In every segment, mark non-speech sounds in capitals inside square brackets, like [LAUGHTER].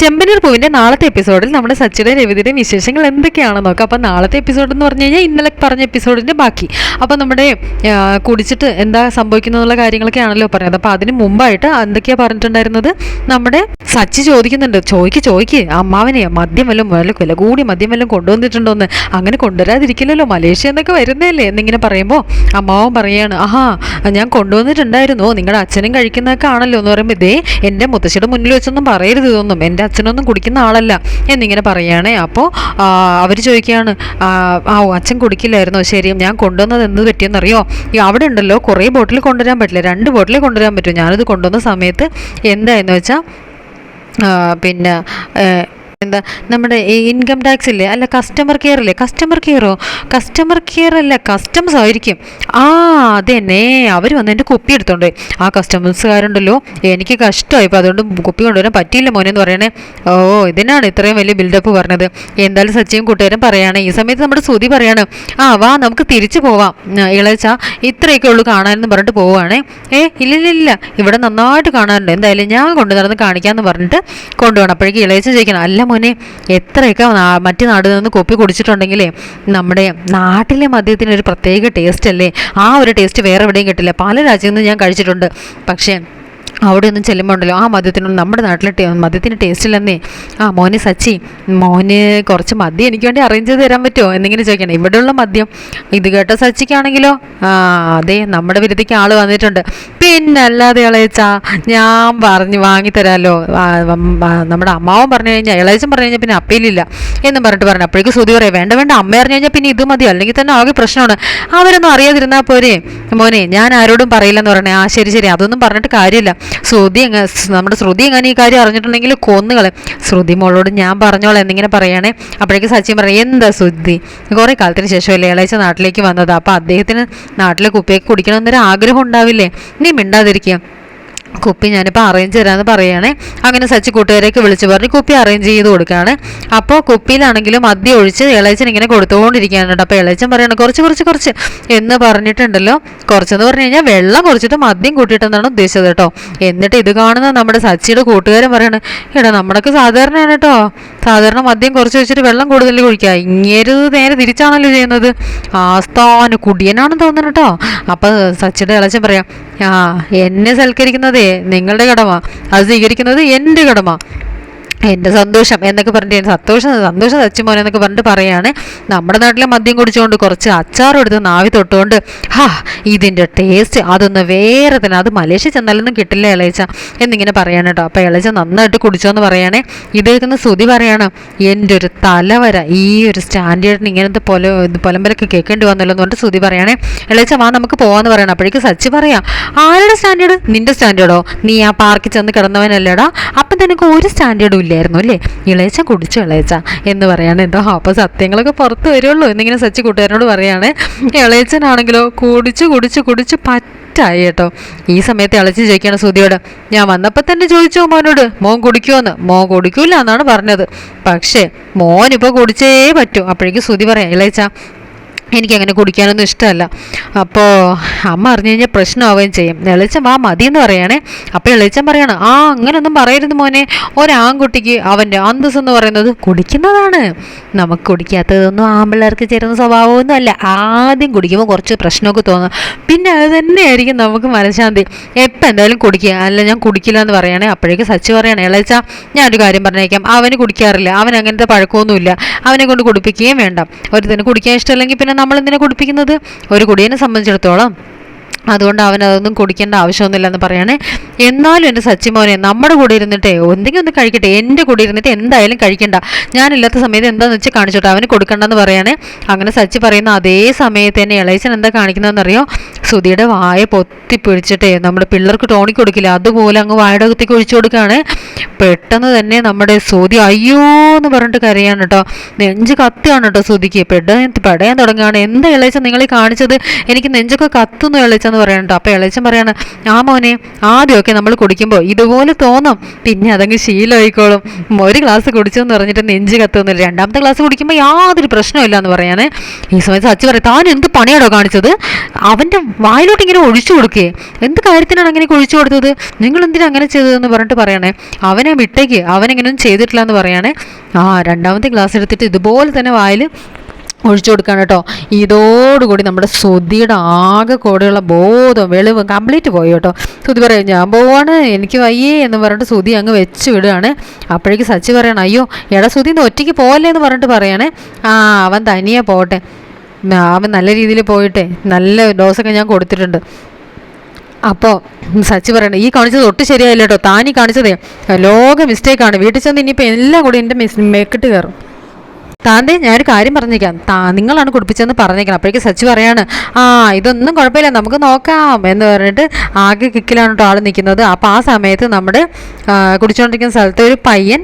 ചെമ്പനീർ പൂവിന്റെ നാളത്തെ എപ്പിസോഡിൽ നമ്മുടെ സച്ചിയുടെ രവിതിയുടെ വിശേഷങ്ങൾ എന്തൊക്കെയാണെന്ന് നോക്കാം. അപ്പം നാളത്തെ എപ്പിസോഡ് എന്ന് പറഞ്ഞു കഴിഞ്ഞാൽ ഇന്നലെ പറഞ്ഞ എപ്പിസോഡിന്റെ ബാക്കി. അപ്പം നമ്മുടെ കുടിച്ചിട്ട് എന്താ സംഭവിക്കുന്നുള്ള കാര്യങ്ങളൊക്കെ ആണല്ലോ പറഞ്ഞത്. അപ്പം അതിന് മുമ്പായിട്ട് എന്തൊക്കെയാ പറഞ്ഞിട്ടുണ്ടായിരുന്നത്? നമ്മുടെ സച്ചി ചോദിക്കുന്നുണ്ട്. ചോദിക്ക് ചോദിക്ക്. അമ്മാവനെ മദ്യം വല്ലതും വല്ല വില കൂടി മദ്യം വല്ലതും കൊണ്ടുവന്നിട്ടുണ്ടോ എന്ന് അങ്ങനെ കൊണ്ടുവരാതിരിക്കില്ലല്ലോ. മലേഷ്യ എന്നൊക്കെ വരുന്നതല്ലേ എന്നിങ്ങനെ പറയുമ്പോൾ അമ്മാവൻ പറയാണ് ആഹാ ഞാൻ കൊണ്ടുവന്നിട്ടുണ്ടായിരുന്നു. നിങ്ങളുടെ അച്ഛനും കഴിക്കുന്നതൊക്കെ ആണല്ലോ. എന്ന് പറയുമ്പോൾ ഇതേ എന്റെ മുത്തശ്ശിയുടെ മുന്നിൽ വെച്ചൊന്നും പറയരുത് ഇതൊന്നും. എന്റെ അച്ഛനൊന്നും കുടിക്കുന്ന ആളല്ല എന്നിങ്ങനെ പറയുകയാണേ അപ്പോൾ അവർ ചോദിക്കുകയാണ് ആ അച്ഛൻ കുടിക്കില്ലായിരുന്നോ? ശരി ഞാൻ കൊണ്ടുവന്നത് എന്ത് പറ്റിയെന്നറിയോ? അവിടെ ഉണ്ടല്ലോ കുറേ ബോട്ടിൽ കൊണ്ടുവരാൻ പറ്റില്ല. രണ്ട് ബോട്ടിലേ കൊണ്ടുവരാൻ പറ്റുമോ ഞാനത് കൊണ്ടുവന്ന സമയത്ത് എന്തായെന്ന് വെച്ചാൽ പിന്നെ എന്താ നമ്മുടെ ഇൻകം ടാക്സ് ഇല്ലേ? അല്ല കസ്റ്റമർ കെയർ ഇല്ലേ? കസ്റ്റമർ കെയറോ കസ്റ്റമർ കെയർ അല്ല കസ്റ്റംസ് ആയിരിക്കും. ആ അതന്നെ. അവർ വന്ന് എന്റെ കുപ്പി എടുത്തോണ്ട്. ആ കസ്റ്റമേഴ്സുകാരുണ്ടല്ലോ എനിക്ക് കഷ്ടമായി. അപ്പോൾ അതുകൊണ്ട് കുപ്പി കൊണ്ടുവരാൻ പറ്റിയില്ല മോനെ എന്ന് പറയണേ. ഓ ഇതിനാണ് ഇത്രയും വലിയ ബിൽഡപ്പ് പറഞ്ഞത്. എന്തായാലും സച്ചിയും കൂട്ടുകാരും പറയാണ്. ഈ സമയത്ത് നമ്മുടെ ശ്രുതി പറയാണ് ആ വാ നമുക്ക് തിരിച്ചു പോവാം. ഇളച്ച ഇത്രയൊക്കെ ഉള്ളൂ കാണാനെന്ന് പറഞ്ഞിട്ട് പോവുകയാണേ ഏ ഇല്ലില്ലില്ല. ഇവിടെ നന്നായിട്ട് കാണാനുണ്ട്. എന്തായാലും ഞാൻ കൊണ്ടു കാണിക്കാമെന്ന് പറഞ്ഞിട്ട് കൊണ്ടുപോകണം. അപ്പോഴേക്കും ഇളയച്ച ചോദിക്കണം അല്ല മോനെ എത്രയൊക്കെ മറ്റ് നാട്ടിൽ നിന്ന് കൊപ്പി കുടിച്ചിട്ടുണ്ടെങ്കിലേ നമ്മുടെ നാട്ടിലെ മദ്യത്തിന് ഒരു പ്രത്യേക ടേസ്റ്റ് അല്ലേ? ആ ഒരു ടേസ്റ്റ് വേറെ എവിടെയും കിട്ടില്ല. പല രാജ്യങ്ങളിൽ ഞാൻ കഴിച്ചിട്ടുണ്ട്. പക്ഷേ അവിടെ ഒന്നും ചെല്ലുമ്പോൾ ഉണ്ടല്ലോ ആ മദ്യത്തിനുള്ള നമ്മുടെ നാട്ടിലെ മദ്യത്തിന് ടേസ്റ്റ് ഇല്ലെന്നേ. ആ മോനെ സച്ചി മോന് കുറച്ച് മദ്യം എനിക്ക് വേണ്ടി അറേഞ്ച് ചെയ്ത് തരാൻ പറ്റുമോ? എന്നിങ്ങനെ ചോദിക്കണം ഇവിടെയുള്ള മദ്യം ഇത് കേട്ട സച്ചിക്കാണെങ്കിലോ? ആ അതെ നമ്മുടെ വിരുദ്ധയ്ക്ക് ആൾ വന്നിട്ടുണ്ട്. പിന്നെ അല്ലാതെ ഇളയച്ചാ ഞാൻ പറഞ്ഞു വാങ്ങിത്തരാമല്ലോ നമ്മുടെ അമ്മാവൻ പറഞ്ഞു കഴിഞ്ഞാൽ ഇളയച്ചൻ പറഞ്ഞു കഴിഞ്ഞാൽ പിന്നെ അപ്പീലില്ല എന്നും പറഞ്ഞിട്ട് പറഞ്ഞു. അപ്പോഴേക്കും സുതി പറയാം വേണ്ട വേണ്ട അമ്മ പറഞ്ഞു കഴിഞ്ഞാൽ പിന്നെ ഇത് മതി അല്ലെങ്കിൽ തന്നെ ആകെ പ്രശ്നമാണ്. അവരൊന്നും അറിയാതിരുന്നാൽ പോരെ. മോനെ ഞാൻ ആരോടും പറയില്ലെന്ന് പറഞ്ഞേ ആ ശരി ശരി അതൊന്നും പറഞ്ഞിട്ട് കാര്യമില്ല. ശ്രുതി എങ്ങ സ് നമ്മുടെ ശ്രുതി എങ്ങനെ ഈ കാര്യം അറിഞ്ഞിട്ടുണ്ടെങ്കിൽ കൊന്നുകളെ ശ്രുതി മോളോട് ഞാൻ പറഞ്ഞോളാം എന്നിങ്ങനെ പറയുകയാണെ അപ്പോഴേക്കും സച്ചിൻ പറയും എന്താ ശ്രുതി? കുറേ കാലത്തിന് ശേഷമല്ലേ ഇളയച്ച നാട്ടിലേക്ക് വന്നത്? അപ്പോൾ അദ്ദേഹത്തിന് നാട്ടിലെ കുപ്പിയൊക്കെ കുടിക്കണമെന്നൊരു ആഗ്രഹം ഉണ്ടാവില്ലേ? നീ മിണ്ടാതിരിക്കുക. കുപ്പി ഞാനിപ്പോൾ അറേഞ്ച് തരാമെന്ന് പറയുകയാണേ അങ്ങനെ സച്ചി കൂട്ടുകാരെയൊക്കെ വിളിച്ച് പറഞ്ഞ് കുപ്പി അറേഞ്ച് ചെയ്ത് കൊടുക്കുകയാണ് അപ്പോൾ കുപ്പിയിലാണെങ്കിലും മദ്യം ഒഴിച്ച് ഇളയച്ചൻ ഇങ്ങനെ കൊടുത്തുകൊണ്ടിരിക്കുകയാണ് അപ്പോൾ ഇളയച്ചൻ പറയണം കുറച്ച് കുറച്ച് കുറച്ച്. എന്ന് പറഞ്ഞിട്ടുണ്ടല്ലോ. കുറച്ചെന്ന് പറഞ്ഞു കഴിഞ്ഞാൽ വെള്ളം കുറച്ചിട്ട് മദ്യം കൂട്ടിയിട്ടെന്നാണ് ഉദ്ദേശിച്ചത് കേട്ടോ. എന്നിട്ട് ഇത് കാണുന്ന നമ്മുടെ സച്ചിയുടെ കൂട്ടുകാരൻ പറയണം എടാ നമ്മുടെയൊക്കെ സാധാരണയാണ് കേട്ടോ. സാധാരണ മദ്യം കുറച്ച് വെച്ചിട്ട് വെള്ളം കൂടുതൽ കുഴിക്കുക ഇങ്ങേര് നേരെ തിരിച്ചാണല്ലോ ചെയ്യുന്നത്. ആസ്ഥാന കുടിയനാണെന്ന് തോന്നുന്നു കേട്ടോ. അപ്പോൾ സച്ചിയുടെ ഇളച്ചൻ പറയാം ആ എന്നെ സൽക്കരിക്കുന്നതേ നിങ്ങളുടെ കടമ. അത് സ്വീകരിക്കുന്നത് എന്റെ കടമ. എന്റെ സന്തോഷം എന്നൊക്കെ പറഞ്ഞിട്ട് സന്തോഷം സന്തോഷം സച്ചിമോൻ എന്നൊക്കെ പറഞ്ഞിട്ട് പറയാണ്. നമ്മുടെ നാട്ടിലെ മദ്യം കുടിച്ചുകൊണ്ട് കുറച്ച് അച്ചാർ എടുത്ത് നാവി തൊട്ടുകൊണ്ട് ഹാ ഇതിന്റെ ടേസ്റ്റ് അതൊന്ന് വേറെ തന്നെ. അത് മലേഷ്യ ചെന്നാലൊന്നും കിട്ടില്ല ഇളയച്ച എന്നിങ്ങനെ പറയാണ് കേട്ടോ അപ്പോൾ ഇളയച്ച നന്നായിട്ട് കുടിച്ചോന്ന് പറയണേ. ഇത് കേൾക്കുന്ന ശ്രുതി പറയാണ് എന്റെ ഒരു തലവര ഈ ഒരു സ്റ്റാൻഡേർഡിന് ഇങ്ങനത്തെ പൊല പൊലമ്പലൊക്കെ കേൾക്കേണ്ടി വന്നല്ലോ എന്ന് പറഞ്ഞിട്ട് ശ്രുതി പറയണേ. ഇളയച്ച വാ നമുക്ക് പോകാമെന്ന് പറയണം. അപ്പോഴേക്ക് സച്ചി പറയാം ആരുടെ സ്റ്റാൻഡേർഡ്? നിന്റെ സ്റ്റാൻഡേർഡോ? നീ ആ പാർക്കിൽ ചെന്ന് കിടന്നവനല്ലേടാ. അപ്പം തന്നെ ഒരു സ്റ്റാൻഡേർഡും ഇല്ലായിരുന്നു അല്ലേ? ഇളയച്ച കുടിച്ചു ഇളയച്ച എന്ന് പറയാണ്. എന്തോ അപ്പോൾ സത്യങ്ങളൊക്കെ പുറത്ത് വരുള്ളൂ എന്നിങ്ങനെ സച്ചി കൂട്ടുകാരനോട് പറയാണ്. ഇളയച്ചനാണെങ്കിലോ കുടിച്ച് കുടിച്ച് കുടിച്ച് പറ്റായി കേട്ടോ. ഈ സമയത്ത് ഇളച്ചി ചോദിക്കുകയാണ് സുതിയോട് ഞാൻ വന്നപ്പോൾ തന്നെ ചോദിച്ചോ മോനോട്? മോൻ കുടിക്കുമെന്ന് മോൻ കുടിക്കൂല എന്നാണ് പറഞ്ഞത്. പക്ഷേ മോനിപ്പോൾ കുടിച്ചേ പറ്റൂ. അപ്പോഴേക്കും സുതി പറയാം ഇളയച്ച എനിക്കങ്ങനെ കുടിക്കാനൊന്നും ഇഷ്ടമല്ല. അപ്പോൾ അമ്മ അറിഞ്ഞു കഴിഞ്ഞാൽ പ്രശ്നമാവുകയും ചെയ്യും. എളിച്ചം വാ മതി എന്ന് പറയണേ. അപ്പോൾ എളിച്ചം പറയാണ് ആ അങ്ങനൊന്നും പറയരുത് മോനെ. ഒരാൺകുട്ടിക്ക് അവന്റെ അന്തസ് എന്ന് പറയുന്നത് കുടിക്കുന്നതാണ്. നമുക്ക് കുടിക്കാത്തതൊന്നും ആമ്പിള്ളേർക്ക് ചേരുന്ന സ്വഭാവമൊന്നും അല്ല. ആദ്യം കുടിക്കുമ്പോൾ കുറച്ച് പ്രശ്നമൊക്കെ തോന്നും. പിന്നെ അത് തന്നെയായിരിക്കും നമുക്ക് മനഃശാന്തി. എപ്പോൾ എന്തായാലും കുടിക്കുക. അല്ല ഞാൻ കുടിക്കില്ല എന്ന് പറയണേ. അപ്പോഴേക്ക് സച്ച് പറയണേ ഞാൻ ഞാനൊരു കാര്യം പറഞ്ഞേക്കാം. അവന് കുടിക്കാറില്ല. അവൻ അങ്ങനത്തെ പഴക്കമൊന്നുമില്ല. അവനെ കൊണ്ട് കുടിപ്പിക്കുകയും വേണ്ട. ഒരുത്തന് കുടിക്കാൻ ഇഷ്ടമല്ലെങ്കിൽ പിന്നെ നമ്മൾ എന്തിനാ കുടിപ്പിക്കുന്നത്? ഒരു കുടിയനെ സംബന്ധിച്ചിടത്തോളം അതുകൊണ്ട് അവൻ അതൊന്നും കുടിക്കേണ്ട ആവശ്യമൊന്നുമില്ലെന്ന് പറയണേ. എന്നാലും എന്റെ സച്ചിമോനെ നമ്മുടെ കൂടെ ഇരുന്നിട്ടേ എന്തെങ്കിലും ഒന്ന് കഴിക്കട്ടെ. എന്റെ കൂടെ ഇരുന്നിട്ട് എന്തായാലും കഴിക്കണ്ട. ഞാനില്ലാത്ത സമയത്ത് എന്താണെന്ന് വെച്ചാൽ കാണിച്ചോട്ടെ അവന് കൊടുക്കണ്ടെന്ന് പറയണേ. അങ്ങനെ സച്ചി പറയുന്ന അതേ സമയത്ത് തന്നെ ഇളയച്ചൻ എന്താ കാണിക്കുന്നതെന്നറിയോ? സുധിയുടെ വായ പൊത്തി പിടിച്ചിട്ടേ നമ്മുടെ പിള്ളേർക്ക് ടോണി കൊടുക്കില്ല. അതുപോലെ അങ്ങ് വായുടെ അകത്തേക്ക് ഒഴിച്ചു കൊടുക്കുകയാണ്. പെട്ടെന്ന് തന്നെ നമ്മുടെ സുധി അയ്യോ എന്ന് പറഞ്ഞിട്ട് കരയാണ് കേട്ടോ. നെഞ്ച് കത്തിയാണ് കേട്ടോ സുധിക്ക്. പെട പെടയാൻ തുടങ്ങുകയാണ്. എന്താ ഇളയച്ച നിങ്ങൾ കാണിച്ചത്? എനിക്ക് നെഞ്ചൊക്കെ കത്തുന്നു ഇളയച്ചെന്ന് എന്ന് പറയണട്ടോ അപ്പോൾ ഇളച്ചൻ പറയാണ് ആ മോനെ ആദ്യമൊക്കെ നമ്മൾ കുടിക്കുമ്പോൾ ഇതുപോലെ തോന്നും. പിന്നെ അതങ്ങ് ശീലമായിക്കോളും. ഒരു ഗ്ലാസ് കുടിച്ചു എന്ന് പറഞ്ഞിട്ട് നെഞ്ച് കത്തുന്നില്ല. രണ്ടാമത്തെ ഗ്ലാസ് കുടിക്കുമ്പോൾ യാതൊരു പ്രശ്നമില്ല എന്ന് പറയാന് ഈ സമയത്ത് സച്ചി പറയും താൻ എന്ത് പണിയാണോ കാണിച്ചത്? അവന്റെ വായിലോട്ട് ഇങ്ങനെ ഒഴിച്ചു കൊടുക്കേ. എന്ത് കാര്യത്തിനാണ് അങ്ങനെ ഒഴിച്ചു കൊടുത്തത്? നിങ്ങൾ എന്തിനാ അങ്ങനെ ചെയ്തതെന്ന് പറഞ്ഞിട്ട് പറയണേ. അവനെ വിട്ടേക്ക്. അവനെങ്ങനെയൊന്നും ചെയ്തിട്ടില്ല എന്ന് പറയണേ. ആ രണ്ടാമത്തെ ഗ്ലാസ് എടുത്തിട്ട് ഇതുപോലെ തന്നെ വായിൽ ഒഴിച്ചു കൊടുക്കുകയാണ് കേട്ടോ. ഇതോടുകൂടി നമ്മുടെ ശ്രുതിയുടെ ആകെ കൂടെയുള്ള ബോധം വെളിവ് കംപ്ലീറ്റ് പോയി കേട്ടോ. ശ്രുതി പറയും ഞാൻ പോവാണ് എനിക്ക് വയ്യേ എന്ന് പറഞ്ഞിട്ട് ശ്രുതി അങ്ങ് വെച്ച് വിടുകയാണ്. അപ്പോഴേക്ക് സച്ചി പറയണം അയ്യോ എടാ ശ്രുതി ഇന്ന് ഒറ്റയ്ക്ക് പോകല്ലേ എന്ന് പറഞ്ഞിട്ട് പറയണേ. ആ അവൻ തനിയെ പോട്ടെ. ആ, അവൻ നല്ല രീതിയിൽ പോയിട്ടെ. നല്ല ഡോസൊക്കെ ഞാൻ കൊടുത്തിട്ടുണ്ട്. അപ്പോൾ സച്ചി പറയണേ ഈ കാണിച്ചത് ഒട്ടും ശരിയായില്ല കേട്ടോ. താനീ കാണിച്ചതേ. ലോക മിസ്റ്റേക്കാണ് വീട്ടിൽ ചെന്ന് ഇനിയിപ്പോൾ എല്ലാം കൂടി എന്റെ മെക്കിട്ട് കയറും. താന്തേ ഞാനൊരു കാര്യം പറഞ്ഞേക്കാം. താ നിങ്ങളാണ് കുടിപ്പിച്ചതെന്ന് പറഞ്ഞേക്കണം. അപ്പോഴേക്ക് സച്ച് പറയാണ് ആ ഇതൊന്നും കുഴപ്പമില്ല നമുക്ക് നോക്കാം. എന്ന് പറഞ്ഞിട്ട് ആകെ കിക്കിലാണ് കേട്ടോ ആൾ നിൽക്കുന്നത്. അപ്പോൾ ആ സമയത്ത് നമ്മുടെ കുടിച്ചുകൊണ്ടിരിക്കുന്ന സ്ഥലത്ത് ഒരു പയ്യൻ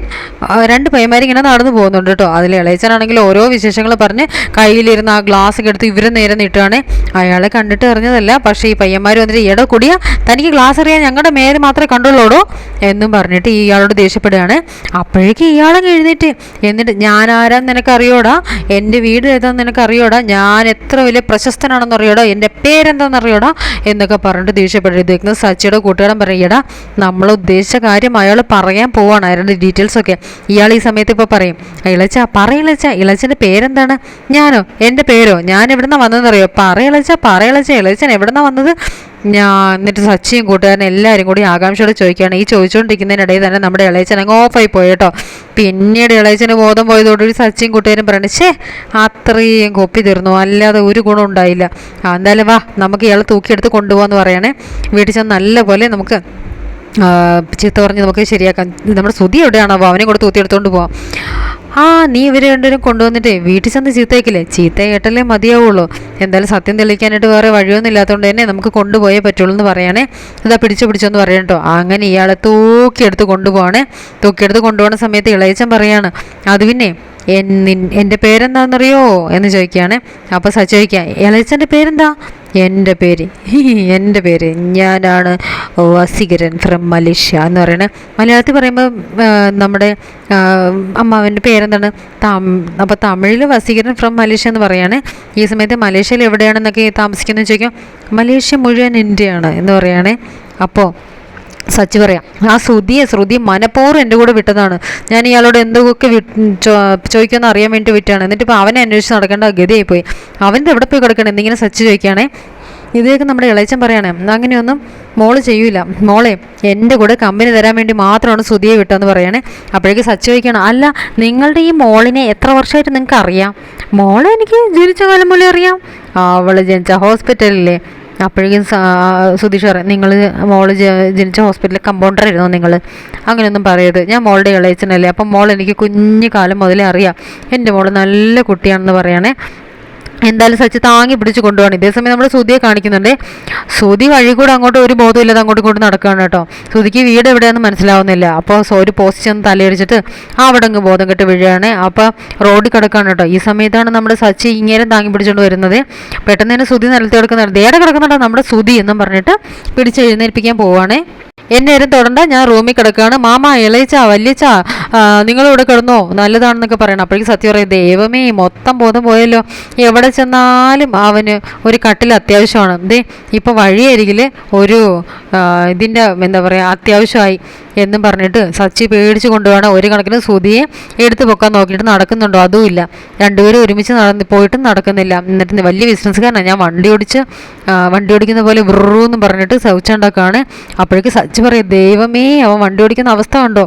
രണ്ട് പയ്യന്മാരിങ്ങനെ നടന്നു പോകുന്നുണ്ട് കേട്ടോ. അതിൽ ഇളയച്ചനാണെങ്കിൽ ഓരോ വിശേഷങ്ങൾ പറഞ്ഞ് കയ്യിലിരുന്ന് ആ ഗ്ലാസ് ഒക്കെ എടുത്ത് ഇവരെ നേരെ നീട്ടുകയാണ് അയാളെ കണ്ടിട്ട് അറിഞ്ഞതല്ല പക്ഷേ ഈ പയ്യന്മാർ വന്നിട്ട് ഇട കുടിയാ തനിക്ക് ഗ്ലാസ് അറിയാൻ ഞങ്ങളുടെ മേര് മാത്രമേ കണ്ടുള്ളൂടോ? എന്നും പറഞ്ഞിട്ട് ഇയാളോട് ദേഷ്യപ്പെടുകയാണ്. അപ്പോഴേക്കും ഇയാളെ എഴുന്നേറ്റ്. എന്നിട്ട് ഞാൻ ആരാ നിനക്ക് അറിയോടാ എന്റെ വീട് ഏതാന്ന് നിനക്കറിയോടാ? ഞാൻ എത്ര വലിയ പ്രശസ്തനാണെന്ന് അറിയോടാ? എന്റെ പേരെന്താണെന്ന് അറിയോടാ? എന്നൊക്കെ പറഞ്ഞിട്ട് ദേഷ്യപ്പെടുന്നത് സച്ചിയുടെ കൂട്ടുകാരൻ പറയടാ നമ്മൾ ഉദ്ദേശിച്ച കാര്യം അയാൾ പറയാൻ പോവാണ്. അയാളുടെ ഡീറ്റെയിൽസ് ഒക്കെ. ഇയാൾ ഈ സമയത്ത് ഇപ്പോൾ പറയും ഇളച്ച പറയളച്ച ഇളച്ചന്റെ പേരെന്താണ്? ഞാനോ? എന്റെ പേരോ? ഞാൻ എവിടെ വന്നതെന്നറിയോ? പറയളച്ച പറയളച്ച ഇളച്ചൻ എവിടുന്നാ വന്നത്? ഞാൻ എന്നിട്ട് സച്ചിയും കൂട്ടുകാരനും എല്ലാവരും കൂടി ആകാംക്ഷയോടെ ചോദിക്കുകയാണ്. ഈ ചോദിച്ചുകൊണ്ടിരിക്കുന്നതിനിടയിൽ തന്നെ നമ്മുടെ ഇളയച്ചൻ അങ്ങ് ഓഫായി പോയി കേട്ടോ. പിന്നീട് ഇളയച്ചന് ബോധം പോയതോടുകൂടി സച്ചിയും കൂട്ടുകാരും പറഞ്ഞു ഷേ അത്രയും കൊപ്പി തീർന്നു. അല്ലാതെ ഒരു ഗുണം ഉണ്ടായില്ല. എന്തായാലും വാ നമുക്ക് ഇയാളെ തൂക്കിയെടുത്ത് കൊണ്ടുപോകാന്ന് പറയണേ. വീട്ടിൽ ചെന്ന് നല്ലപോലെ നമുക്ക് ചീത്ത പറഞ്ഞ് നമുക്ക് ശരിയാക്കാം. നമ്മുടെ സുതി എവിടെയാണോ അവനെ കൂടെ തൂത്തിയെടുത്തുകൊണ്ട് പോവാം. ആ നീ ഇവരെ രണ്ടുപേരും കൊണ്ടുവന്നിട്ടേ വീട്ടിൽ ചെന്ന് ചീത്തയ്ക്കില്ലേ? ചീത്ത കേട്ടല്ലേ മതിയാവുള്ളൂ. എന്തായാലും സത്യം തെളിയിക്കാനായിട്ട് വേറെ വഴിയൊന്നും ഇല്ലാത്തതുകൊണ്ട് തന്നെ നമുക്ക് കൊണ്ടുപോയേ പറ്റുള്ളൂ എന്ന് പറയണേ. ഇതാ പിടിച്ചു പിടിച്ചോന്ന് പറയണം കേട്ടോ. അങ്ങനെ ഇയാളെ തൂക്കിയെടുത്ത് കൊണ്ടുപോവാണേ. തൂക്കിയെടുത്ത് കൊണ്ടുപോകുന്ന സമയത്ത് ഇളയച്ചൻ പറയാണ് അത് പിന്നെ എൻ- എന്റെ പേരെന്താണെന്നറിയോ? എന്ന് ചോദിക്കുകയാണ്. അപ്പോൾ സച്ചി ഇളയച്ചന്റെ പേരെന്താ? എന്റെ പേര് [LAUGHS] എന്റെ പേര് ഞാനാണ് വസീകരൻ ഫ്രം മലേഷ്യ എന്ന് പറയുന്നത് മലയാളത്തിൽ പറയുമ്പോൾ നമ്മുടെ അമ്മാവന്റെ പേരെന്താണ്? തം അപ്പോൾ തമിഴിൽ വസീകരൻ ഫ്രം മലേഷ്യ എന്ന് പറയാണ്. ഈ സമയത്ത് മലേഷ്യയിൽ എവിടെയാണെന്നൊക്കെ താമസിക്കുന്നത് ചോദിക്കും. മലേഷ്യ മുഴുവൻ ഇന്ത്യയാണ് എന്ന് പറയുകയാണേ അപ്പോൾ സച്ചി പറയാം. ആ ശ്രുതിയെ ശ്രുതി മനഃപൂർവം എന്റെ കൂടെ വിട്ടതാണ്. ഞാൻ ഇയാളോട് എന്തൊക്കെ ചോദിക്കുമെന്ന് അറിയാൻ വേണ്ടി വിട്ടാണ്. എന്നിട്ട് ഇപ്പോൾ അവനെ അന്വേഷിച്ച് നടക്കേണ്ട ഗതിയായി പോയി അവന്റെ എവിടെ പോയി കിടക്കണം? എന്നിങ്ങനെ സച്ചി ചോദിക്കുകയാണേ. ഇതൊക്കെ നമ്മുടെ ഇളയച്ചൻ പറയാണ്. അങ്ങനെയൊന്നും മോൾ ചെയ്യൂല. മോളെ എന്റെ കൂടെ കമ്പനി തരാൻ വേണ്ടി മാത്രമാണ് ശ്രുതിയെ വിട്ടതെന്ന് പറയണേ. അപ്പോഴേക്ക് സച്ച് ചോദിക്കണം അല്ല നിങ്ങളുടെ ഈ മോളിനെ എത്ര വർഷമായിട്ട് നിങ്ങൾക്ക് അറിയാം മോളെ എനിക്ക് ജനിച്ച കാലം മുതലേ അറിയാം. അവൾ ജനിച്ച ഹോസ്പിറ്റലിലെ അപ്പോഴേക്കും സുധീഷ് പറയാം നിങ്ങൾ മോൾ ജനിച്ച ഹോസ്പിറ്റലിൽ കമ്പൗണ്ടർ ആയിരുന്നു നിങ്ങൾ അങ്ങനെയൊന്നും പറയരുത്. ഞാൻ മോളുടെ ഇളയച്ചനല്ലേ അപ്പം മോൾ എനിക്ക് കുഞ്ഞു കാലം മുതലേ അറിയാം. എന്റെ മോൾ നല്ല കുട്ടിയാണെന്ന് പറയണേ. എന്തായാലും സച്ചി താങ്ങി പിടിച്ച് കൊണ്ടുപോകണം ഇതേസമയം നമ്മൾ സുതിയെ കാണിക്കുന്നുണ്ട്. സുതി വഴി കൂടെ അങ്ങോട്ട് ഒരു ബോധമില്ലാതെ അങ്ങോട്ട് കൊണ്ട് നടക്കുകയാണ് കേട്ടോ. സുതിക്ക് വീട് എവിടെയാണെന്ന് മനസ്സിലാവുന്നില്ല. അപ്പോൾ ഒരു പോസ്റ്റ് ചെന്ന് തലയടിച്ചിട്ട് ആ അവിടെ അങ്ങ് ബോധം കെട്ട് വീഴുകയാണ് അപ്പോൾ റോഡിൽ കിടക്കുകയാണ് കേട്ടോ. ഈ സമയത്താണ് നമ്മുടെ സച്ചി ഇങ്ങനെ താങ്ങി പിടിച്ചുകൊണ്ട് വരുന്നത്. പെട്ടെന്ന് തന്നെ സുതി നിലത്ത് കിടക്കുന്നുണ്ട്. ദേടെ കിടക്കുന്നുണ്ടോ നമ്മുടെ സുതി എന്നും പറഞ്ഞിട്ട് പിടിച്ച് എഴുന്നേൽപ്പിക്കാൻ പോവുകയാണേ എന്നേരം തൊടണ്ട ഞാൻ റൂമിൽ കിടക്കുകയാണ്. മാമ ഇളയച്ച വല്യച്ച നിങ്ങളിവിടെ കിടന്നോ? നല്ലതാണെന്നൊക്കെ പറയണം. അപ്പോഴേക്കും സത്യം പറയും ദൈവമേ മൊത്തം ബോധം പോയല്ലോ. എവിടെ ചെന്നാലും അവന് ഒരു കട്ടിൽ അത്യാവശ്യമാണ്. ദേ ഇപ്പോൾ വഴിയരികിൽ ഒരു ഇതിന്റെ എന്താ പറയുക അത്യാവശ്യമായി. എന്നും പറഞ്ഞിട്ട് സച്ചി പേടിച്ചു കൊണ്ടുപോകണം ഒരു കണക്കിന് സുതിയെ എടുത്തു പൊക്കാൻ നോക്കിയിട്ട് നടക്കുന്നുണ്ടോ? അതുമില്ല രണ്ടുപേരും ഒരുമിച്ച് നടന്ന് പോയിട്ടും നടക്കുന്നില്ല. എന്നിട്ട് വലിയ ബിസിനസ്സുകാരനാണ് ഞാൻ വണ്ടി ഓടിച്ച് വണ്ടി ഓടിക്കുന്ന പോലെ വിറൂന്ന് പറഞ്ഞിട്ട് സൗച്ചുണ്ടാക്കുകയാണ് അപ്പോഴേക്ക് സച്ചി പറയും ദൈവമേ അവൻ വണ്ടി ഓടിക്കുന്ന അവസ്ഥ കണ്ടോ?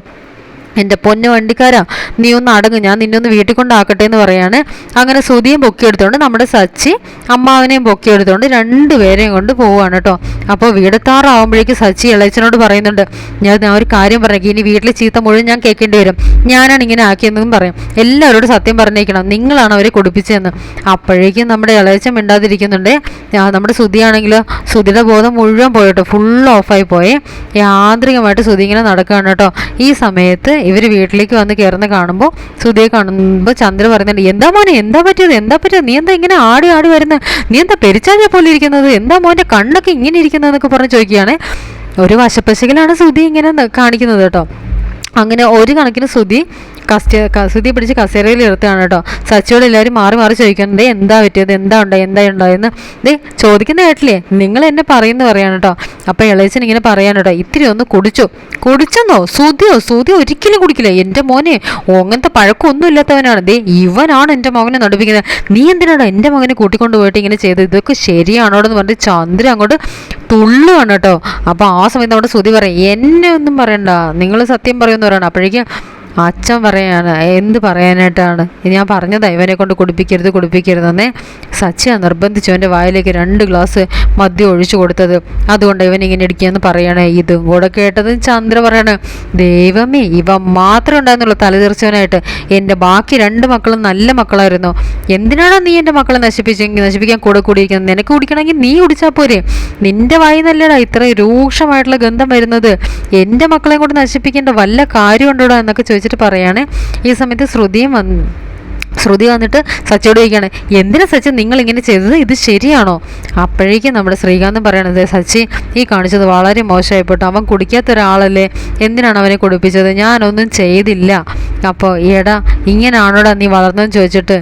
എന്റെ പൊന്നു വണ്ടിക്കാരാ നീ ഒന്ന് അടങ്ങ് ഞാൻ നിന്നെ ഒന്ന് വീട്ടിൽ കൊണ്ടാക്കട്ടെ എന്ന് പറയാണ്. അങ്ങനെ സുതിയും പൊക്കിയെടുത്തോണ്ട് നമ്മുടെ സച്ചി അമ്മാവനെയും പൊക്കിയെടുത്തോണ്ട് രണ്ടുപേരെയും കൊണ്ട് പോവാണ് കേട്ടോ. അപ്പോൾ വീടത്താറാവുമ്പോഴേക്ക് സച്ചി ഇളയച്ചനോട് പറയുന്നുണ്ട് ഞാൻ ഞാൻ ഒരു കാര്യം പറഞ്ഞേക്കി ഇനി വീട്ടിൽ ചീത്ത മുഴുവൻ ഞാൻ കേൾക്കേണ്ടി വരും. ഞാനാണ് ഇങ്ങനെ ആക്കിയതെന്നും പറയും. എല്ലാവരോടും സത്യം പറഞ്ഞേക്കണം നിങ്ങളാണ് അവരെ കുടിപ്പിച്ചതെന്ന്. അപ്പോഴേക്കും നമ്മുടെ ഇളയച്ചൻ മിണ്ടാതിരിക്കുന്നുണ്ട്. നമ്മുടെ സുതിയാണെങ്കിൽ സുതിയുടെ ബോധം മുഴുവൻ പോയിട്ടോ ഫുൾ ഓഫായി പോയി. യാന്ത്രികമായിട്ട് സുതി ഇങ്ങനെ നടക്കുകയാണ് കേട്ടോ. ഈ സമയത്ത് ഇവർ വീട്ടിലേക്ക് വന്ന് കയറുന്ന കാണുമ്പോൾ സുധിയെ കാണുമ്പോൾ ചന്ദ്ര പറയുന്നുണ്ട് എന്താ മോനെ എന്താ പറ്റിയത്? എന്താ പറ്റിയത്? നീ എന്താ ഇങ്ങനെ ആടി ആടി വരുന്നത് നീ എന്താ പെരിച്ചാഴ പോലെ ഇരിക്കുന്നത്? എന്താ മോന്റെ കണ്ണൊക്കെ ഇങ്ങനെ ഇരിക്കുന്നതെന്നൊക്കെ പറഞ്ഞ് ചോദിക്കുകയാണ്. ഒരു വശപ്പശകിലാണ് സുധി ഇങ്ങനെ കാണിക്കുന്നത് കേട്ടോ. അങ്ങനെ ഒരു കണക്കിന് സുധി കസ്റ്റ കസൂതി പിടിച്ച് കസേരയിൽ നിർത്തുകയാണ് കേട്ടോ. സച്ചിയോട് എല്ലാവരും മാറി മാറി ചോദിക്കുന്നുണ്ട് "ദേ, എന്താ പറ്റിയത്? എന്താ ഉണ്ടോ എന്താ ഉണ്ടായെന്ന്? ദേ ചോദിക്കുന്ന കേട്ടില്ലേ? നിങ്ങൾ എന്നെ പറയുന്ന പറയാണ് കേട്ടോ. അപ്പോൾ ഇളയച്ചൻ ഇങ്ങനെ പറയാൻ കേട്ടോ ഇത്തിരി ഒന്ന് കുടിച്ചോ. കുടിച്ചെന്നോ? സൂതിയോ സൂതി ഒരിക്കലും കുടിക്കില്ല. എന്റെ മോനെ അങ്ങനത്തെ പഴക്കമൊന്നും ഇല്ലാത്തവനാണ്. ദേ ഇവനാണ് എന്റെ മകനെ നടുപ്പിക്കുന്നത്. നീ എന്തിനാണോ എന്റെ മകനെ കൂട്ടിക്കൊണ്ട് പോയിട്ട് ഇങ്ങനെ ചെയ്തത്? ഇതൊക്കെ ശരിയാണോ എന്ന് പറഞ്ഞിട്ട് ചന്ദ്ര അങ്ങോട്ട് തുള്ളുവാണ് കേട്ടോ. അപ്പോൾ ആ സമയത്ത് നമ്മുടെ സുതി പറയും എന്നെ ഒന്നും പറയണ്ട. നിങ്ങൾ സത്യം പറയുമെന്ന് പറയണം. അപ്പോഴേക്കും അച്ഛൻ പറയാണ് എന്ത് പറയാനായിട്ടാണ്? ഞാൻ പറഞ്ഞതാ ഇവനെ കൊണ്ട് കുടിപ്പിക്കരുത് കുടിപ്പിക്കരുതെന്നേ സച്ചിയ നിർബന്ധിച്ചു അവന്റെ വായിലേക്ക് രണ്ട് ഗ്ലാസ് മദ്യം ഒഴിച്ചു കൊടുത്തത്. അതുകൊണ്ട് ഇവൻ ഇങ്ങനെ ഇടിക്കുകയെന്ന് പറയണേ. ഇതും കൂടെ കേട്ടത് ചന്ദ്ര പറയാണ് ദൈവമേ ഇവ മാത്രം ഉണ്ടായിരുന്നുള്ളൂ തലതീർച്ചവനായിട്ട് എന്റെ ബാക്കി രണ്ട് മക്കളും നല്ല മക്കളായിരുന്നു. എന്തിനാണ് നീ എന്റെ മക്കളെ നശിപ്പിച്ചെങ്കിൽ നശിപ്പിക്കാൻ കൂടെ കൂടിയിരിക്കുന്നത്? നിനക്ക് കുടിക്കണമെങ്കിൽ നീ കുടിച്ചാൽ പോരെ. നിന്റെ വായി നല്ലടാ ഇത്ര രൂക്ഷമായിട്ടുള്ള ഗന്ധം വരുന്നത്. എന്റെ മക്കളെ കൊണ്ട് നശിപ്പിക്കേണ്ട വല്ല കാര്യമുണ്ടോടാ എന്നൊക്കെ ചോദിച്ചിട്ട് പറയാണ് ഈ സമയത്ത് ശ്രുതിയും വന്ന് ശ്രുതി വന്നിട്ട് സച്ചിയോട് ചോദിക്കുകയാണ് എന്തിനാ സച്ചി നിങ്ങൾ ഇങ്ങനെ ചെയ്തത്? ഇത് ശരിയാണോ? അപ്പോഴേക്കും നമ്മുടെ ശ്രീകാന്തം പറയണത് സച്ചി ഈ കാണിച്ചത് വളരെ മോശമായിപ്പോട്ടെ. അവൻ കുടിക്കാത്ത ഒരാളല്ലേ? എന്തിനാണ് അവനെ കുടിപ്പിച്ചത്? ഞാനൊന്നും ചെയ്തില്ല. അപ്പോൾ എടാ ഇങ്ങനാണോടാ നീ വളർന്നെന്ന് ചോദിച്ചിട്ട്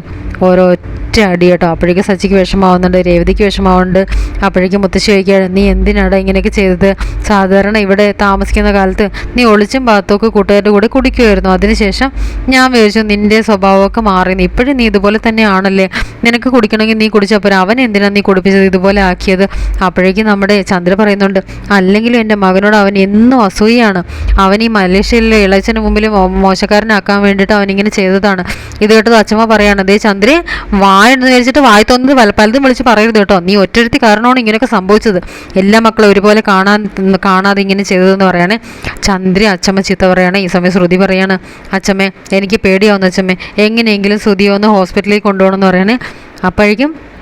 ഓരോ ഒറ്റ അടി കേട്ടോ. അപ്പോഴേക്കും സച്ചിക്ക് വിഷമാവുന്നുണ്ട് രേവതിക്ക് വിഷമാവുന്നുണ്ട് അപ്പോഴേക്കും മുത്തശ്ശി ചോദിക്കുകയാണ് നീ എന്തിനാടാ ഇങ്ങനെയൊക്കെ ചെയ്തത്? സാധാരണ ഇവിടെ താമസിക്കുന്ന കാലത്ത് നീ ഒളിച്ചും ഭാഗത്തൊക്കെ കൂട്ടുകാരുടെ കൂടെ കുടിക്കുമായിരുന്നു. അതിനുശേഷം ഞാൻ വിചാരിച്ചു നിന്റെ സ്വഭാവമൊക്കെ മാറി. ഇപ്പോഴും നീ ഇതുപോലെ തന്നെയാണല്ലേ? നിനക്ക് കുടിക്കണമെങ്കിൽ നീ കുടിച്ചപ്പോൾ അവൻ എന്തിനാണ് നീ കുടിപ്പിച്ചത് ഇതുപോലെ ആക്കിയത്? അപ്പോഴേക്കും നമ്മുടെ ചന്ദ്ര പറയുന്നുണ്ട് അല്ലെങ്കിലും എന്റെ മകനോട് അവൻ എന്നും അസൂയാണ് അവൻ ഈ മലേഷ്യയിലെ ഇളച്ചന് മുമ്പിൽ മോശക്കാരനാക്കാൻ വേണ്ടിയിട്ട് അവൻ ഇങ്ങനെ ചെയ്തതാണ്. ഇത് കേട്ടത് അച്ഛമ്മ പറയാണ് അതേ ചന്ദ്രേ വായെന്ന് വിചാരിച്ചിട്ട് വായി തോന്നുന്നത് പല പലതും വിളിച്ച് പറയരുത് കേട്ടോ. നീ ഒറ്റരുത്തി കാരണമാണ് ഇങ്ങനെയൊക്കെ സംഭവിച്ചത്. എല്ലാ മക്കളും ഒരുപോലെ കാണാൻ കാണാതെ ഇങ്ങനെ ചെയ്തതെന്ന് പറയാണ്. ചന്ദ്ര അച്ഛമ്മ ചീത്ത പറയാണ്. ഈ സമയം ശ്രുതി പറയാണ്. അച്ഛമ്മേ എനിക്ക് പേടിയാവുന്ന അച്ഛമ്മേ എങ്ങനെയെങ്കിലും ശ്രുതിയെ ഒന്ന് ഹോസ്പിറ്റലിൽ കൊണ്ടുപോകണമെന്ന് പറയാണ്. അപ്പോഴേക്കും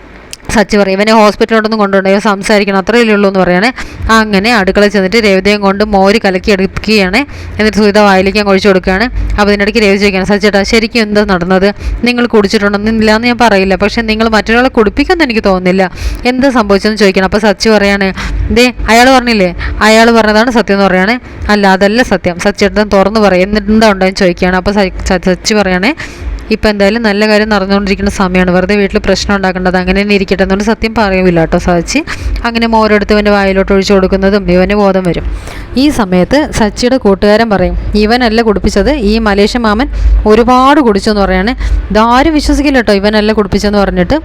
സച്ചി പറയും ഇവനെ ഹോസ്പിറ്റലിലോട്ടൊന്നും കൊണ്ടുപോകണം ഇവൻ സംസാരിക്കണം അത്രയല്ലേ ഉള്ളൂ എന്ന് പറയാണ്. അങ്ങനെ അടുക്കള ചെന്നിട്ട് രവിതയും കൊണ്ട് മോര് കലക്കി എടുക്കുകയാണ്. എന്നിട്ട് സുഹിത വായിലേക്ക് ഞാൻ ഒഴിച്ചു കൊടുക്കുകയാണ്. അപ്പോൾ ഇതിനിടയ്ക്ക് രവി ചോദിക്കുകയാണ് സച്ചേട്ടാ ശരിക്കും എന്താ നടന്നത്? നിങ്ങൾ കുടിച്ചിട്ടുണ്ടെന്നില്ല എന്ന് ഞാൻ പറയില്ല. പക്ഷേ നിങ്ങൾ മറ്റൊരാളെ കുടിപ്പിക്കുമെന്ന് എനിക്ക് തോന്നുന്നില്ല. എന്താ സംഭവിച്ചതെന്ന് ചോദിക്കണം. അപ്പോൾ സച്ചി പറയാണ് ദേ അയാൾ പറഞ്ഞില്ലേ? അയാൾ പറഞ്ഞതാണ് സത്യം എന്ന് പറയാണ്. അല്ല അതല്ല സത്യം. സച്ചേട്ടൻ തുറന്ന് പറയും എന്നിട്ട് എന്താ ഉണ്ടായെന്ന് ചോദിക്കുകയാണ്. അപ്പോൾ സച്ചി പറയണേ ഇപ്പം എന്തായാലും നല്ല കാര്യം നടന്നുകൊണ്ടിരിക്കുന്ന സമയമാണ്. വെറുതെ വീട്ടിൽ പ്രശ്നം ഉണ്ടാക്കേണ്ടത് അങ്ങനെ തന്നെ ഇരിക്കട്ടെ എന്നുകൊണ്ട് സത്യം പറയൂല കേട്ടോ സാച്ചി അങ്ങനെ മോരെടുത്ത് ഇവന്റെ വായിലോട്ട് ഒഴിച്ചു കൊടുക്കുന്നതും ഇവന് ബോധം വരും. ഈ സമയത്ത് സച്ചിയുടെ കൂട്ടുകാരൻ പറയും ഇവനല്ല കുടിപ്പിച്ചത്. ഈ മലേഷ്യ മാമൻ ഒരുപാട് കുടിച്ചു എന്ന് പറയാണ് ഇതാരും വിശ്വസിക്കില്ല കേട്ടോ ഇവനല്ല കുടിപ്പിച്ചെന്ന് പറഞ്ഞിട്ട്.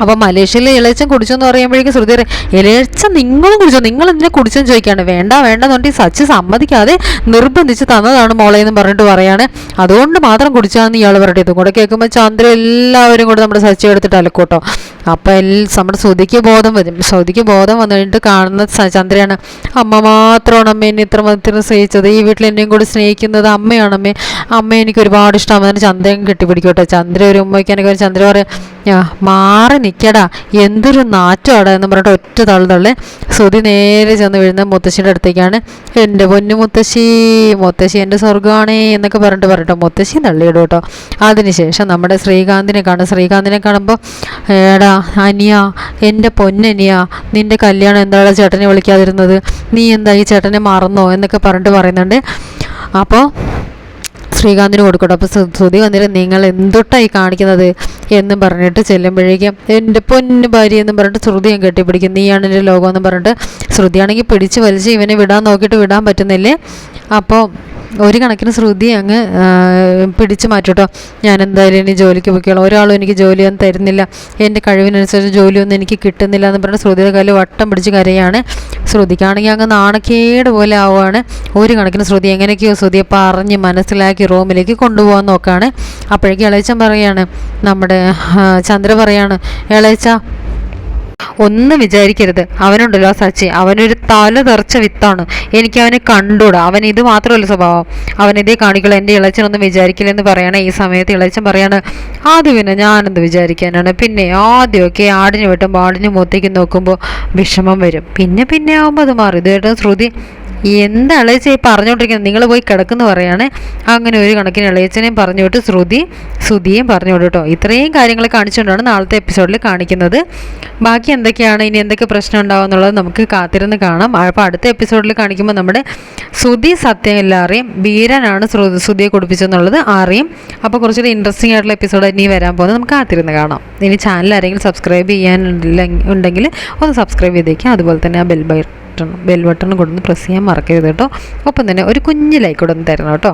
അപ്പം മലേഷ്യയിലെ ഇളയച്ചൻ കുടിച്ചെന്ന് പറയുമ്പോഴേക്കും ശ്രുതി ഇളയച്ചൻ നിങ്ങളും കുടിച്ചോ? നിങ്ങൾ എന്തിനാ കുടിച്ചെന്ന് ചോദിക്കാണ്? വേണ്ട വേണ്ടെന്നുണ്ടെങ്കിൽ സച്ച് സമ്മതിക്കാതെ നിർബന്ധിച്ച് തന്നതാണ് മോളെ എന്ന് പറഞ്ഞിട്ട് പറയാണ്. അതുകൊണ്ട് മാത്രം കുടിച്ചാന്ന് ഇയാൾ പറയട്ടെ ഇതും കൂടെ കേൾക്കുമ്പോൾ ചന്ദ്ര എല്ലാവരും കൂടെ നമ്മുടെ സച്ചി എടുത്തിട്ട് അലക്കൂട്ടോ അപ്പോൾ എല്ലാ നമ്മുടെ ശ്രുതിക്ക് ബോധം വരും. ശ്രുതിക്ക് ബോധം വന്നു കഴിഞ്ഞിട്ട് കാണുന്ന ചന്ദ്രയാണ് അമ്മ മാത്രമാണ് അമ്മ എന്നെ ഇത്ര മാത്രം സ്നേഹിച്ചത്. ഈ വീട്ടിൽ എന്നെയും കൂടി സ്നേഹിക്കുന്നത് അമ്മയാണ് അമ്മേ. അമ്മ എനിക്ക് ഒരുപാട് ഇഷ്ടമാണ്. ചന്ദ്രൻ കെട്ടിപ്പിടിക്കോട്ടെ ചന്ദ്ര ഒരു ഉമ്മയ്ക്കാനൊക്കെ ചന്ദ്ര പറയും "ഞാ, മാറി നിൽക്കടാ എന്തൊരു നാറ്റമാടാ എന്ന് പറഞ്ഞിട്ട് ഒറ്റ തള്ളു തള്ളി ശ്രുതി നേരെ ചെന്ന് വീഴുന്ന മുത്തശ്ശിയുടെ അടുത്തേക്കാണ്. എന്റെ പൊന്നു മുത്തശ്ശി മുത്തശ്ശി എന്റെ സ്വർഗമാണേ എന്നൊക്കെ പറഞ്ഞിട്ട് പറഞ്ഞിട്ട് മുത്തശ്ശി തള്ളിയിടും കേട്ടോ. അതിനുശേഷം നമ്മുടെ ശ്രീകാന്തിനെ കാണും. ശ്രീകാന്തിനെ കാണുമ്പോൾ ഏടാ അനിയ എന്റെ പൊന്നനിയ നിന്റെ കല്യാണം എന്താണ് ചേട്ടനെ വിളിക്കാതിരുന്നത്? നീ എന്താ ഈ ചേട്ടനെ മറന്നോ? എന്നൊക്കെ പറഞ്ഞിട്ട് പറയുന്നുണ്ട്. അപ്പോൾ ശ്രീകാന്തിന് കൊടുക്കട്ടെ. അപ്പോൾ ശ്രുതി വന്നിട്ട് നിങ്ങൾ എന്തൊട്ടായി കാണിക്കുന്നത്? എന്നും പറഞ്ഞിട്ട് ചെല്ലുമ്പോഴേക്കും എന്റെ പൊന്നു ഭാര്യ എന്നും പറഞ്ഞിട്ട് ശ്രുതി ഞാൻ കെട്ടിപ്പിടിക്കും. നീയാണ് എന്റെ ലോകം എന്ന് പറഞ്ഞിട്ട് ശ്രുതിയാണെങ്കിൽ പിടിച്ച് വലിച്ച് ഇവനെ വിടാൻ നോക്കിയിട്ട് വിടാൻ പറ്റുന്നില്ലേ? അപ്പോൾ ഒരു കണക്കിന് ശ്രുതി അങ്ങ് പിടിച്ചു മാറ്റൂട്ടോ ഞാൻ എന്തായാലും ഇനി ജോലിക്ക് പോയിക്കോളാം. ഒരാളും എനിക്ക് ജോലിയൊന്നും തരുന്നില്ല. എന്റെ കഴിവിനനുസരിച്ച് ജോലിയൊന്നും എനിക്ക് കിട്ടുന്നില്ല എന്ന് പറഞ്ഞ് ശ്രുതിയുടെ കയ്യിൽ വട്ടം പിടിച്ച് കരയാണ്. ശ്രുതിക്കാണെങ്കിൽ അങ്ങ് നാണക്കേട് പോലെ ആവുകയാണ് ഒരു കണക്കിന് ശ്രുതി എങ്ങനെയൊക്കെയോ ശ്രുതിയെ പറഞ്ഞ് മനസ്സിലാക്കി റൂമിലേക്ക് കൊണ്ടുപോകാൻ നോക്കുകയാണ് അപ്പോഴേക്കും ഇളയച്ചൻ പറയാണ് നമ്മുടെ ചന്ദ്ര പറയാണ് ഇളയച്ച ഒന്നും വിചാരിക്കരുത്. അവനുണ്ടല്ലോ സച്ചി. അവനൊരു തല തെറിച്ച വിത്താണ്. എനിക്ക് അവനെ കണ്ടൂടാ അവൻ ഇത് മാത്രമല്ല സ്വഭാവം. അവൻ ഇതേ കാണിക്കുള്ളൂ. എന്റെ ഇളച്ചനൊന്നും വിചാരിക്കില്ലെന്ന് പറയണേ. ഈ സമയത്ത് ഇളച്ചൻ പറയാണ് അത് പിന്നെ ഞാനെന്ത് വിചാരിക്കാനാണ്? പിന്നെ ആദ്യമൊക്കെ ആടിന് വെട്ടുമ്പോൾ ആടിന് മൂത്തേക്ക് നോക്കുമ്പോൾ വിഷമം വരും. പിന്നെ പിന്നെ ആകുമ്പോൾ അത് മാറി. ഇത് കേട്ടോ ശ്രുതി എന്താ ഇളയച്ച പറഞ്ഞോണ്ടിരിക്കുന്നത്? നിങ്ങൾ പോയി കിടക്കുന്നു പറയാണ്. അങ്ങനെ ഒരു കണക്കിന് ഇളയച്ചനെയും പറഞ്ഞു വിട്ട് ശ്രുതി ശ്രുതിയും പറഞ്ഞു വിട്ടു കേട്ടോ. ഇത്രയും കാര്യങ്ങൾ കാണിച്ചുകൊണ്ടാണ് നാളത്തെ എപ്പിസോഡിൽ കാണിക്കുന്നത്. ബാക്കി എന്തൊക്കെയാണ്? ഇനി എന്തൊക്കെ പ്രശ്നം ഉണ്ടാവും എന്നുള്ളത് നമുക്ക് കാത്തിരുന്ന് കാണാം. അപ്പോൾ അടുത്ത എപ്പിസോഡിൽ കാണിക്കുമ്പോൾ നമ്മുടെ ശ്രുതി സത്യം എല്ലാം അറിയും ശ്രുതി ശ്രു- ശ്രുതിയെ കുടിപ്പിച്ചെന്നുള്ളത് അറിയും. അപ്പോൾ കുറച്ചുകൂടി ഇൻട്രസ്റ്റിംഗ് ആയിട്ടുള്ള എപ്പിസോഡ് ഇനി വരാൻ പോകുന്നത് നമുക്ക് കാത്തിരുന്ന് കാണാം. ഇനി ചാനൽ ആരെങ്കിലും സബ്സ്ക്രൈബ് ചെയ്യാൻ ഉണ്ടെങ്കിൽ ഒന്ന് സബ്സ്ക്രൈബ് ചെയ്തേക്കാം. അതുപോലെ തന്നെ ആ bell button bell button press ചെയ്യാൻ മറക്കരുത് കേട്ടോ. ഒപ്പം തന്നെ ഒരു കുഞ്ഞ് ലൈക്ക് കൂടെ ഒന്ന് തരണം കേട്ടോ.